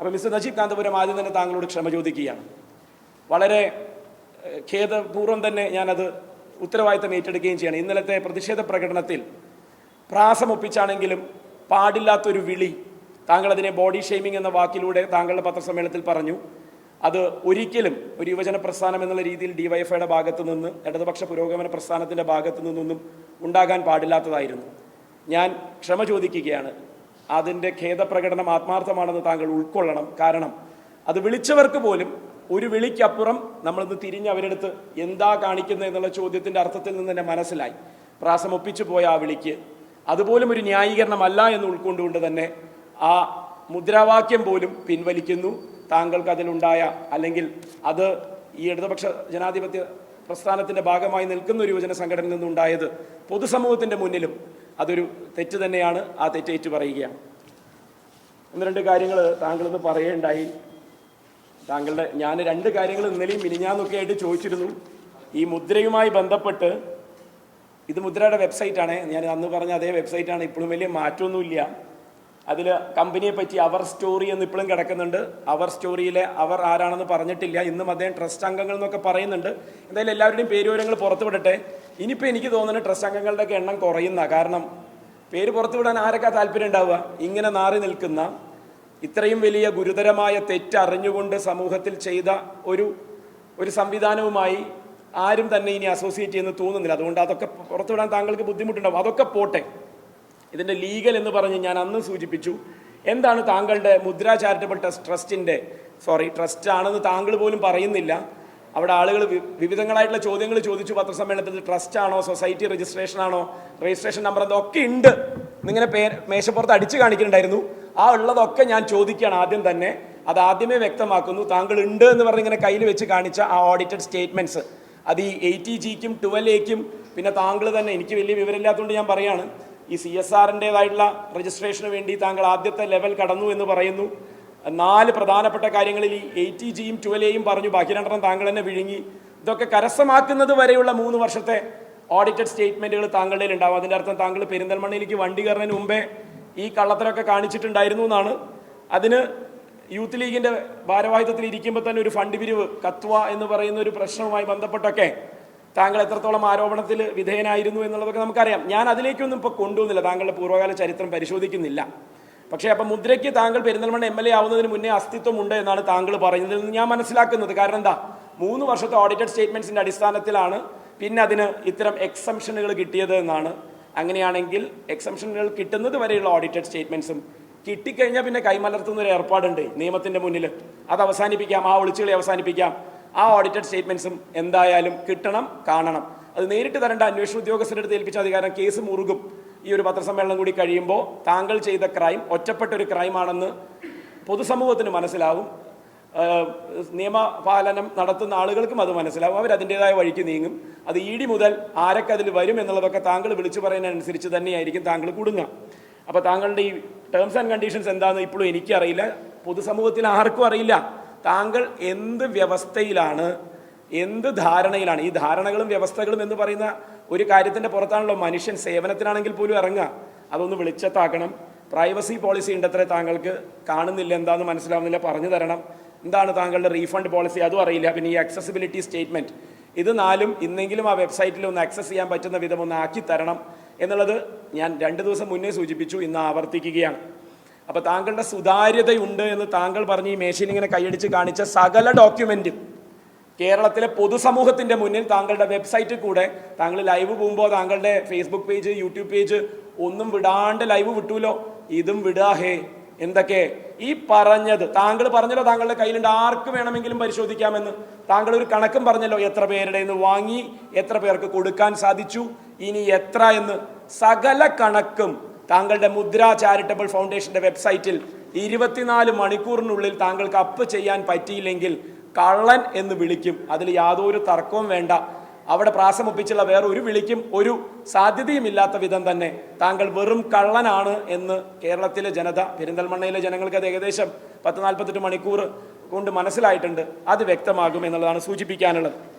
അപ്പോൾ മിസ്റ്റർ നജീബ് കാന്തപുരം ആദ്യം തന്നെ താങ്കളോട് ക്ഷമ ചോദിക്കുകയാണ്. വളരെ ഖേദപൂർവം തന്നെ ഞാനത് ഉത്തരവാദിത്തം ഏറ്റെടുക്കുകയും ചെയ്യണം. ഇന്നലത്തെ പ്രതിഷേധ പ്രകടനത്തിൽ പ്രാസമൊപ്പിച്ചാണെങ്കിലും പാടില്ലാത്തൊരു വിളി താങ്കൾ അതിനെ ബോഡി ഷെയ്മിംഗ് എന്ന വാക്കിലൂടെ താങ്കളുടെ പത്രസമ്മേളനത്തിൽ പറഞ്ഞു. അത് ഒരിക്കലും ഒരു യുവജന പ്രസ്ഥാനം എന്നുള്ള രീതിയിൽ ഡിവൈഎഫ്ഐയുടെ ഭാഗത്തു നിന്ന് ഇടതുപക്ഷ പുരോഗമന പ്രസ്ഥാനത്തിന്റെ ഭാഗത്തു നിന്നൊന്നും ഉണ്ടാകാൻ പാടില്ലാത്തതായിരുന്നു. ഞാൻ ക്ഷമ ചോദിക്കുകയാണ്. അതിന്റെ ഖേദപ്രകടനം ആത്മാർത്ഥമാണെന്ന് താങ്കൾ ഉൾക്കൊള്ളണം. കാരണം അത് വിളിച്ചവർക്ക് പോലും ഒരു വിളിക്കപ്പുറം നമ്മളിന്ന് തിരിഞ്ഞ് അവരെടുത്ത് എന്താ കാണിക്കുന്നത് എന്നുള്ള ചോദ്യത്തിന്റെ അർത്ഥത്തിൽ നിന്ന് തന്നെ മനസ്സിലായി. പ്രാസം ഒപ്പിച്ചു പോയ ആ വിളിക്ക്. അതുപോലും ഒരു ന്യായീകരണമല്ല എന്ന് ഉൾക്കൊണ്ടുകൊണ്ട് തന്നെ ആ മുദ്രാവാക്യം പോലും പിൻവലിക്കുന്നു. താങ്കൾക്ക് അതിലുണ്ടായ അല്ലെങ്കിൽ അത് ഈ ഇടതുപക്ഷ ജനാധിപത്യ പ്രസ്ഥാനത്തിന്റെ ഭാഗമായി നിൽക്കുന്ന ഒരു യുവജന സംഘടനയിൽ നിന്നുണ്ടായത് പൊതുസമൂഹത്തിന്റെ മുന്നിലും അതൊരു തെറ്റ് തന്നെയാണ്. ആ തെറ്റേറ്റു പറയുകയാണ് ഒന്ന് രണ്ട് കാര്യങ്ങൾ താങ്കളൊന്ന് പറയുകയുണ്ടായി താങ്കളുടെ ഞാൻ രണ്ട് കാര്യങ്ങൾ ഇന്നലെയും മിനിഞ്ഞാന്നൊക്കെ ആയിട്ട് ചോദിച്ചിരുന്നു. ഈ മുദ്രയുമായി ബന്ധപ്പെട്ട് ഇത് മുദ്രയുടെ വെബ്സൈറ്റാണ്. ഞാൻ അന്ന് പറഞ്ഞ അതേ വെബ്സൈറ്റാണ്. ഇപ്പോഴും വലിയ മാറ്റമൊന്നുമില്ല. അതിൽ കമ്പനിയെ പറ്റി അവർ സ്റ്റോറി എന്ന് ഇപ്പോഴും കിടക്കുന്നുണ്ട്. അവർ സ്റ്റോറിയിലെ അവർ ആരാണെന്ന് പറഞ്ഞിട്ടില്ല. ഇന്നും അദ്ദേഹം ട്രസ്റ്റ് അംഗങ്ങൾ എന്നൊക്കെ പറയുന്നുണ്ട്. എന്തായാലും എല്ലാവരുടെയും പേരുവിവരങ്ങൾ പുറത്തുവിടട്ടെ. ഇനിയിപ്പോൾ എനിക്ക് തോന്നുന്നത് ട്രസ്റ്റ് അംഗങ്ങളുടെയൊക്കെ എണ്ണം കുറയുന്ന കാരണം പേര് പുറത്തു വിടാൻ ആരൊക്കെ താല്പര്യം ഉണ്ടാവുക? ഇങ്ങനെ നാറി നിൽക്കുന്ന ഇത്രയും വലിയ ഗുരുതരമായ തെറ്ററിഞ്ഞുകൊണ്ട് സമൂഹത്തിൽ ചെയ്ത ഒരു ഒരു സംവിധാനവുമായി ആരും തന്നെ ഇനി അസോസിയേറ്റ് ചെയ്യുന്നു തോന്നുന്നില്ല. അതുകൊണ്ട് അതൊക്കെ പുറത്തുവിടാൻ താങ്കൾക്ക് ബുദ്ധിമുട്ടുണ്ടാവും. അതൊക്കെ പോട്ടെ. ഇതിന്റെ ലീഗൽ എന്ന് പറഞ്ഞ് ഞാൻ അന്ന് സൂചിപ്പിച്ചു. എന്താണ് താങ്കളുടെ മുദ്ര ചാരിറ്റബിൾ ട്രസ്റ്റ് ട്രസ്റ്റിന്റെ സോറി ട്രസ്റ്റ് ആണെന്ന് താങ്കൾ പോലും പറയുന്നില്ല. അവിടെ ആളുകൾ വിവിധങ്ങളായിട്ടുള്ള ചോദ്യങ്ങൾ ചോദിച്ചു പത്രസമ്മേളനത്തിൽ ട്രസ്റ്റ് ആണോ? സൊസൈറ്റി രജിസ്ട്രേഷൻ ആണോ? രജിസ്ട്രേഷൻ നമ്പർ എന്തൊക്കെ ഉണ്ട്. എന്നിങ്ങനെ പേ മേശപ്പുറത്ത് അടിച്ചു കാണിക്കുന്നുണ്ടായിരുന്നു. ആ ഉള്ളതൊക്കെ ഞാൻ ചോദിക്കുകയാണ് ആദ്യം തന്നെ. അത് ആദ്യമേ വ്യക്തമാക്കുന്നു. താങ്കൾ ഉണ്ട് എന്ന് പറഞ്ഞ് ഇങ്ങനെ കയ്യിൽ വെച്ച് കാണിച്ച ആ ഓഡിറ്റഡ് സ്റ്റേറ്റ്മെന്റ്സ് അത് ഈ എയ്റ്റി ജിക്കും ട്വൽവ് എക്കും പിന്നെ താങ്കൾ തന്നെ. എനിക്ക് വലിയ വിവരമില്ലാത്തതുകൊണ്ട് ഞാൻ പറയാണ്. ഈ സി എസ് ആറിന്റെതായിട്ടുള്ള രജിസ്ട്രേഷന് വേണ്ടി താങ്കൾ ആദ്യത്തെ ലെവൽ കടന്നു എന്ന് പറയുന്നു. നാല് പ്രധാനപ്പെട്ട കാര്യങ്ങളിൽ ഈ എയ്റ്റി ജിയും ട്വൽവ് എയും പറഞ്ഞു. ബാക്കി രണ്ടെണ്ണം താങ്കൾ തന്നെ വിഴുങ്ങി. ഇതൊക്കെ കരസ്ഥമാക്കുന്നത് വരെയുള്ള മൂന്ന് വർഷത്തെ ഓഡിറ്റഡ് സ്റ്റേറ്റ്മെന്റുകൾ താങ്കളുടെ ഉണ്ടാവും. അതിന്റെ അർത്ഥം താങ്കൾ പെരിന്തൽമണ്ണയിലേക്ക് വണ്ടി കയറുന്നതിന് മുമ്പേ ഈ കള്ളത്തരമൊക്കെ കാണിച്ചിട്ടുണ്ടായിരുന്നു എന്നാണ്. അതിന് യൂത്ത് ലീഗിന്റെ ഭാരവാഹിത്വത്തിൽ ഇരിക്കുമ്പോൾ തന്നെ ഒരു ഫണ്ട് പിരിവ് കത്വ എന്ന് പറയുന്ന ഒരു പ്രശ്നവുമായി ബന്ധപ്പെട്ടൊക്കെ താങ്കൾ എത്രത്തോളം ആരോപണത്തിൽ വിധേയനായിരുന്നു എന്നുള്ളതൊക്കെ നമുക്കറിയാം. ഞാൻ അതിലേക്കൊന്നും ഇപ്പോൾ കൊണ്ടുവന്നില്ല. താങ്കളുടെ പൂർവകാല ചരിത്രം പരിശോധിക്കുന്നില്ല. പക്ഷേ അപ്പം മുദ്രയ്ക്ക് താങ്കൾ പെരിന്തൽമണ്ണ എം എൽ എ ആവുന്നതിന് മുന്നേ അസ്തിത്വമുണ്ട് എന്നാണ് താങ്കൾ പറയുന്നത് ഞാൻ മനസ്സിലാക്കുന്നത്. കാരണം എന്താ? മൂന്ന് വർഷത്തെ ഓഡിറ്റഡ് സ്റ്റേറ്റ്മെന്റ്സിന്റെ അടിസ്ഥാനത്തിലാണ് പിന്നെ അതിന് ഇത്തരം എക്സംഷനുകൾ കിട്ടിയത് എന്നാണ്. അങ്ങനെയാണെങ്കിൽ എക്സംഷനുകൾ കിട്ടുന്നത് വരെയുള്ള ഓഡിറ്റഡ് സ്റ്റേറ്റ്മെന്റ്സും കിട്ടിക്കഴിഞ്ഞാൽ പിന്നെ കൈമലർത്തുന്ന ഒരു ഏർപ്പാടുണ്ട് നിയമത്തിന്റെ മുന്നിൽ അത് അവസാനിപ്പിക്കാം. ആ ഒളിച്ചുകളി അവസാനിപ്പിക്കാം. ആ ഓഡിറ്റഡ് സ്റ്റേറ്റ്മെന്റ്സും എന്തായാലും കിട്ടണം കാണണം. അത് നേരിട്ട് തരേണ്ട അന്വേഷണ ഉദ്യോഗസ്ഥരുടെ അടുത്ത് ഏൽപ്പിച്ച അധികാരം കേസ് മുറുകും. ഈ ഒരു പത്രസമ്മേളനം കൂടി കഴിയുമ്പോൾ താങ്കൾ ചെയ്ത ക്രൈം ഒറ്റപ്പെട്ട ഒരു ക്രൈമാണെന്ന് പൊതുസമൂഹത്തിന് മനസ്സിലാവും. നിയമപാലനം നടത്തുന്ന ആളുകൾക്കും അത് മനസ്സിലാവും. അവർ അതിന്റെതായ വഴിക്ക് നീങ്ങും. അത് ഇ ഡി മുതൽ ആരൊക്കെ അതിൽ വരും എന്നുള്ളതൊക്കെ താങ്കൾ വിളിച്ചു പറയുന്നതനുസരിച്ച് തന്നെയായിരിക്കും താങ്കൾ കുടുങ്ങുക. അപ്പോൾ താങ്കളുടെ ഈ ടേംസ് ആൻഡ് കണ്ടീഷൻസ് എന്താണെന്ന് ഇപ്പോഴും എനിക്കറിയില്ല. പൊതുസമൂഹത്തിൽ ആർക്കും അറിയില്ല. താങ്കൾ എന്ത് വ്യവസ്ഥയിലാണ് എന്ത് ധാരണയിലാണ്? ഈ ധാരണകളും വ്യവസ്ഥകളും എന്ന് പറയുന്ന ഒരു കാര്യത്തിന്റെ പുറത്താണല്ലോ. മനുഷ്യൻ സേവനത്തിനാണെങ്കിൽ പോലും ഇറങ്ങുക. അതൊന്ന് വിളിച്ചത്താക്കണം. പ്രൈവസി പോളിസി ഉണ്ടത്രേ താങ്കൾക്ക്. കാണുന്നില്ല എന്താണെന്ന് മനസ്സിലാവുന്നില്ല. പറഞ്ഞു തരണം. എന്താണ് താങ്കളുടെ റീഫണ്ട് പോളിസി അതും അറിയില്ല. പിന്നെ ഈ അക്സസിബിലിറ്റി സ്റ്റേറ്റ്മെന്റ് ഇത് നാലും ഇന്നെങ്കിലും ആ വെബ്സൈറ്റിൽ ഒന്ന് ആക്സസ് ചെയ്യാൻ പറ്റുന്ന വിധം ഒന്ന് ആക്കി തരണം എന്നുള്ളത് ഞാൻ രണ്ട് ദിവസം മുന്നേ സൂചിപ്പിച്ചു. ഇന്ന് ആവർത്തിക്കുകയാണ്. അപ്പോൾ താങ്കളുടെ സുതാര്യതയുണ്ട് എന്ന് താങ്കൾ പറഞ്ഞ് ഈ മേശയിൽ ഇങ്ങനെ കൈയടിച്ച് കാണിച്ച സകല ഡോക്യുമെന്റും കേരളത്തിലെ പൊതുസമൂഹത്തിന്റെ മുന്നിൽ താങ്കളുടെ വെബ്സൈറ്റിൽ കൂടെ താങ്കൾ ലൈവ് പോകുമ്പോൾ താങ്കളുടെ ഫേസ്ബുക്ക് പേജ് യൂട്യൂബ് പേജ് ഒന്നും വിടാണ്ട് ലൈവ് വിട്ടൂലോ? ഇതും വിടാ ഹേ. എന്തൊക്കെ? ഈ പറഞ്ഞത് താങ്കൾ പറഞ്ഞല്ലോ താങ്കളുടെ കയ്യിലുണ്ട്? ആർക്ക് വേണമെങ്കിലും പരിശോധിക്കാമെന്ന്. താങ്കൾ ഒരു കണക്കും പറഞ്ഞല്ലോ എത്ര പേരുടെ നിന്ന് വാങ്ങി എത്ര പേർക്ക് കൊടുക്കാൻ സാധിച്ചു ഇനി എത്ര എന്ന്. സകല കണക്കും താങ്കളുടെ മുദ്ര ചാരിറ്റബിൾ ഫൗണ്ടേഷന്റെ വെബ്സൈറ്റിൽ ഇരുപത്തിനാല് മണിക്കൂറിനുള്ളിൽ താങ്കൾക്ക് അപ്പ് ചെയ്യാൻ പറ്റിയില്ലെങ്കിൽ കള്ളൻ എന്ന് വിളിക്കും. അതിൽ യാതൊരു തർക്കവും വേണ്ട. അവിടെ പ്രാസമൊപ്പിച്ചുള്ള വേറെ ഒരു വിളിക്കും ഒരു സാധ്യതയുമില്ലാത്ത വിധം തന്നെ. താങ്കൾ വെറും കള്ളനാണ് എന്ന് കേരളത്തിലെ ജനത പെരിന്തൽമണ്ണയിലെ ജനങ്ങൾക്ക് അത് ഏകദേശം പത്ത് നാൽപ്പത്തെട്ട് മണിക്കൂർ കൊണ്ട് മനസ്സിലായിട്ടുണ്ട്. അത് വ്യക്തമാകും എന്നുള്ളതാണ് സൂചിപ്പിക്കാനുള്ളത്.